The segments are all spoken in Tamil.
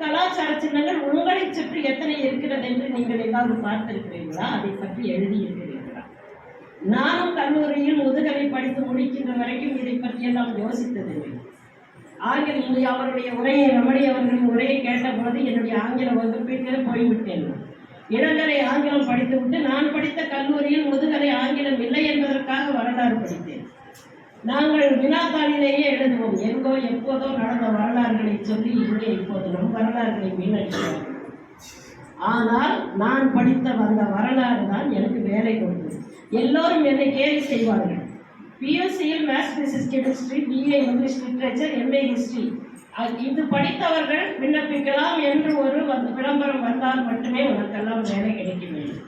கலாச்சார சின்னங்கள் உங்களை சுற்றி எத்தனை இருக்கிறது என்று நீங்கள் ஏதாவது பார்த்திருக்கிறீர்களா? அதை பற்றி எழுதியிருக்கிறீர்களா? நானும் கல்லூரியில் முதுகலை படித்து முடிக்கின்ற வரைக்கும் இதை பற்றியெல்லாம் யோசித்ததில்லை. ஆங்கில அவருடைய உரையை ரமணி அவர்களின் உரையை கேட்டபோது என்னுடைய ஆங்கில வகுப்பிற்கு போய்விட்டேன். இளங்கலை ஆங்கிலம் படித்துவிட்டு நான் படித்த கல்லூரியில் முதுகலை ஆங்கிலம் இல்லை என்பதற்காக வரலாறு படித்தேன். நாங்கள் வினாத்தாளிலேயே எழுதுவோம். எங்கோ எப்போதோ நடந்த வரலாறுகளை சொல்லி இங்கே இப்போது நம் வரலாறுகளை வீணடிக்கிறோம் ஆனால் நான் படித்த அந்த வரலாறு தான் எனக்கு வேலை கொடுத்தது எல்லோரும் என்னை கேலி செய்வார்கள். பிஎஸ்சியில் maths physics chemistry BA English literature MA history இது படித்தவர்கள் விண்ணப்பிக்கலாம் என்று ஒரு விளம்பரம் வந்தால் மட்டுமே உனக்கெல்லாம் வேலை கிடைக்க வேண்டும்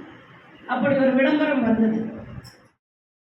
அப்படி ஒரு விளம்பரம் வந்தது.